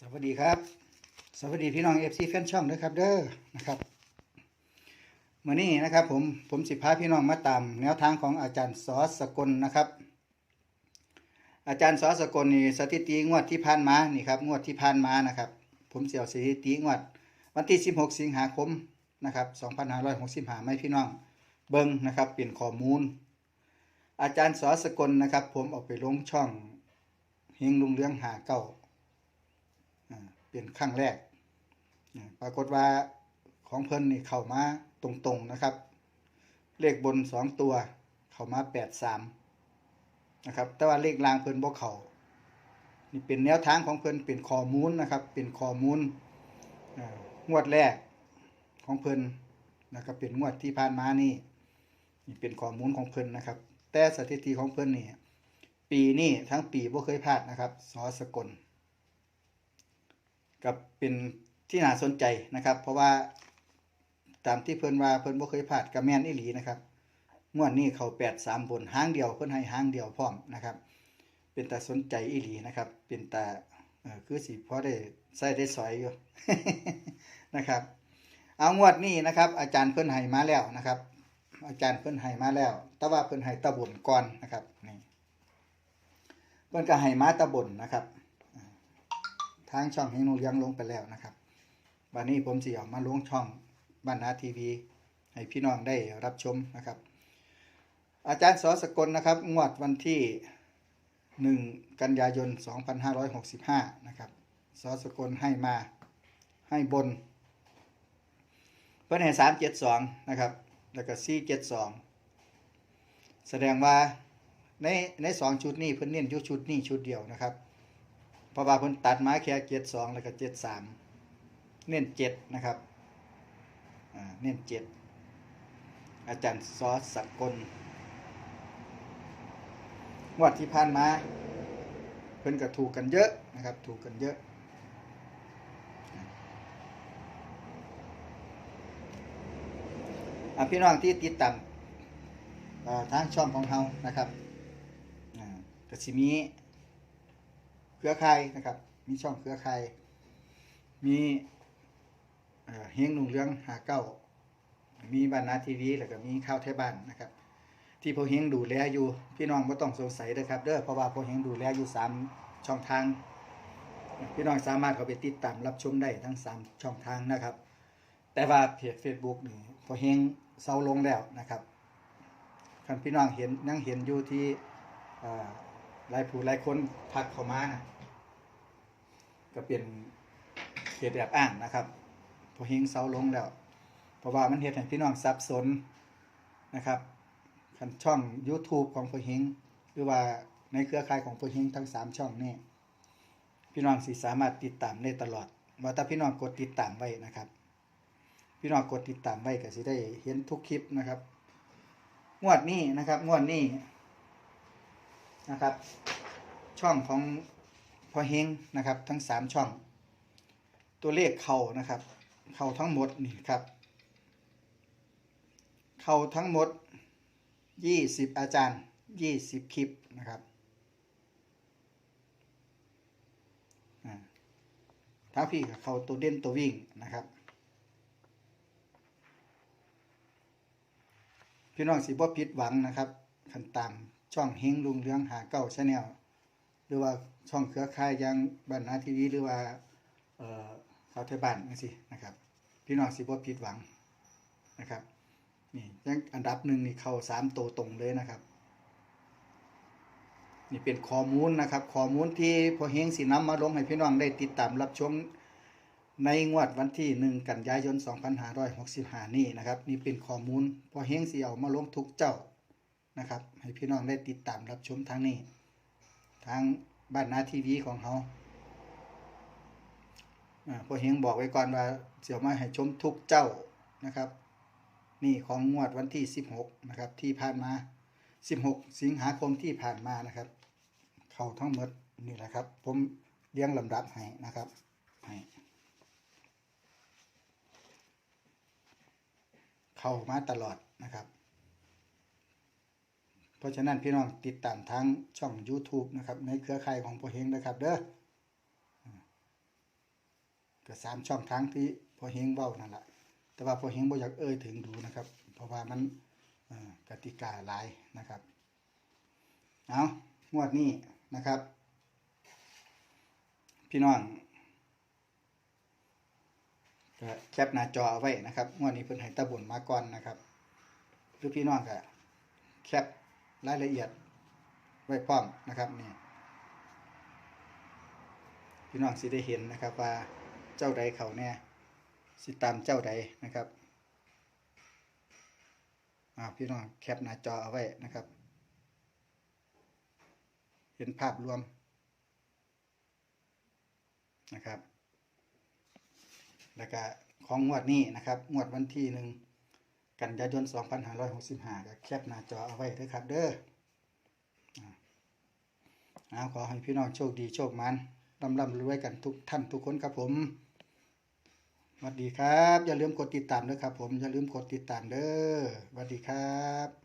สวัสดีครับ สวัสดีพี่น้องเอฟซีแฟนช่องด้วยครับเด้อนะครับเมื่อนี้นะครับผมผมสิพาพี่น้องมาตามแนวทางของอาจารย์สอสกลนะครับ อาจารย์สอสกลนี่สถิติงวดที่ผ่านมานี่ครับงวดที่ผ่านมานะครับ ผมเสี่ยวสถิติงวด วันที่ 16 สิงหาคมนะครับ2565ไม่พี่น้องเบิ้งนะครับเปลี่ยนข้อมูล อาจารย์สอสกลนะครับ ผมออกไปลงช่องเฮงลุงเรื่องหาเก่า เป็นครั้งแรก ปรากฏว่าของเพิ่นนี่เข้ามาตรงๆนะครับ เลขบนสองตัวเข้ามาแปดสามนะครับ แต่ว่าเลขล่างเพิ่นบ่เข้านี่เป็นแนวทางของเพิ่นเป็นข้อมูลนะครับ เป็นข้อมูลงวดแรกของเพิ่นนะครับเป็นงวดที่ผ่านมานี่นี่เป็นข้อมูลของเพิ่นนะครับ แต่สถิติของเพิ่นนี่ปีนี้ทั้งปีบ่เคยพลาดนะครับสอสกล กับเป็นที่น่าสนใจนะครับ เพราะว่าตามที่เพิ่นว่าเพิ่นบ่เคยพลาดกับแมนอีหลีนะครับงวดนี้เขา8 3บนห้างเดียวเพิ่นให้หางเดียวพร้อมนะครับ เป็นตาสนใจอีหลีนะครับ เป็นตาเอ่อคือสิพอได้ใส่ได้สอยอยู่นะครับ เอางวดนี้นะครับ อาจารย์เพิ่นให้มาแล้วนะครับ อาจารย์เพิ่นให้มาแล้ว แต่ว่าเพิ่นให้ตะบนก่อนนะครับนี่เพิ่นก็ให้มาตะบนนะครับ ทางช่องเฮงนูเลี้ยงลงไปแล้วนะครับวันนี้ผมจะเอามาลงช่องบ้านนาทีวี ให้พี่น้องได้รับชมนะครับ อาจารย์สอสกลนะครับ งวดวันที่ 1 กันยายน 2565 นะครับสอสกลให้มาให้บนเพิ่นให้372 นะครับ แล้วก็ 472 แสดงว่าในในสองชุดนี้เพิ่นเน้นยู่ชุดนี้ชุดเดียวนะครับ เพราะว่าเพิ่นตัดมาแค่เจ็ดสองแล้วก็เจ็ดสามเน้นเจ็ดนะครับเน้นเจ็ดอาจารย์ซอสสกลงวดที่ผ่านมาเพิ่นก็ถูกกันเยอะนะครับ ถูกกันเยอะอพี่น้องที่ติดตามทางช่องของเรานะครับอ่ากสิมี รือข่ายนะครับ มีช่องเครือข่ายมีเฮงหนุ่งเรื่องหาเก้ามีบ้านนาทีวีแล้วก็มีข่าวไทยบ้านนะครับ ที่พอเฮงดูแลอยู่พี่น้องไม่ต้องสงสัยเด้อครับเด้อเพราะว่าพอเฮงดูแลอยู่สามช่องทาง พี่น้องสามารถเข้าไปติดตามรับชมได้ทั้งสามช่องทางนะครับ แต่ว่าเพจ Facebook นี่พอเฮงเซาลงแล้วนะครับคันพี่น้องเห็นยังเห็นอยู่ที่หลายผู้หลายคนทักเข้ามานะ ก็เป็นเขตแอบอ้างนะครับพอเฮงเซาลงแล้ว เพราะว่ามันเฮ็ดให้พี่น้องสับสนนะครับคันช่อง YouTube ของพอเฮงหรือว่าในเครือข่ายของพอเฮงทั้ง 3 ช่องนี่พี่น้องสิสามารถติดตามได้ตลอดว่าถ้าพี่น้องกดติดตามไว้นะครับ พี่น้องกดติดตามไว้ก็สิได้เห็นทุกคลิปนะครับ งวดนี้นะครับ งวดนี้นะครับ ช่องของ พอเฮงนะครับ ทั้งสามช่อง ตัวเลขเข่านะครับ เข่าทั้งหมดนี่ครับ เข่าทั้งหมดยี่สิบอาจารย์ยี่สิบคลิปนะครับอ่าถ้าพี่กับเขาตัวเด่นตัววิ่งนะครับพี่น้องสิบ่ผิดหวังนะครับ คันตามช่องเฮงลุงเรืองหาเก้าชาแนล หรือว่าช่องเครือข่ายยังบ้านนาทีวีหรือว่าเออข่าวไทยบ้านจังซี่นะครับพี่น้องสิบ่ผิดหวังนะครับนี่ยังอันดับหนึ่งนี่เข้าสามโตตรงเลยนะครับ นี่เป็นข้อมูลนะครับข้อมูลที่พอเฮงสินำมาลงให้พี่น้องได้ติดตามรับชมในงวดวันที่ 1 กันยายน 2565 นี่นะครับ นี่เป็นข้อมูลพอเฮงสิเอามาลงทุกเจ้านะครับ ให้พี่น้องได้ติดตามรับชมทางนี้ ทางบ้านนาทีวีของเขาพอเฮงบอกไว้ก่อนว่าเสี่ยวมาให้ชมทุกเจ้านะครับ นี่ของงวดวันที่ 16 นะครับ ที่ผ่านมา 16 สิงหาคมที่ผ่านมานะครับ เขาทั้งหมดนี่แหละครับ ผมเลี้ยงลำดับให้นะครับให้เข้ามาตลอดนะครับ ราะฉะนั้นพี่น้องติดตามทั้งช่อง YouTube นะครับ ในเครือข่ายของโปรเฮงนะครับ เด้อก็สามช่องทางที่พอเฮงเว้านั่นแหละแต่ว่าพอเฮงบ่อยากเอ่ยถึงดูนะครับ เพราะว่ามันกติกาหลายนะครับ เอางวดนี้นะครับ พี่น้องก็แคปหน้าจอเอาไว้นะครับงวดนี้เพิ่นให้ตะบุญมาก่อนนะครับหรือพี่น้องก็แคป รายละเอียดไว้พร้อมนะครับนี่พี่น้องสิได้เห็นนะครับว่าเจ้าใดเขาแน่สิตามเจ้าใดนะครับอ่าพี่น้องแคปหน้าจอเอาไว้นะครับ เห็นภาพรวมนะครับ แล้วก็ของงวดนี้นะครับงวดวันที่หนึ่ง กันยายน 2565ก็แคปหน้าจอเอาไว้ด้วยครับ เด้อเอาขอให้พี่น้องโชคดีโชคมันร่ำร่ำรวยกันทุกท่านทุกคนครับผมสวัสดีครับ อย่าลืมกดติดตามด้วยครับผม อย่าลืมกดติดตามเด้อสวัสดีครับ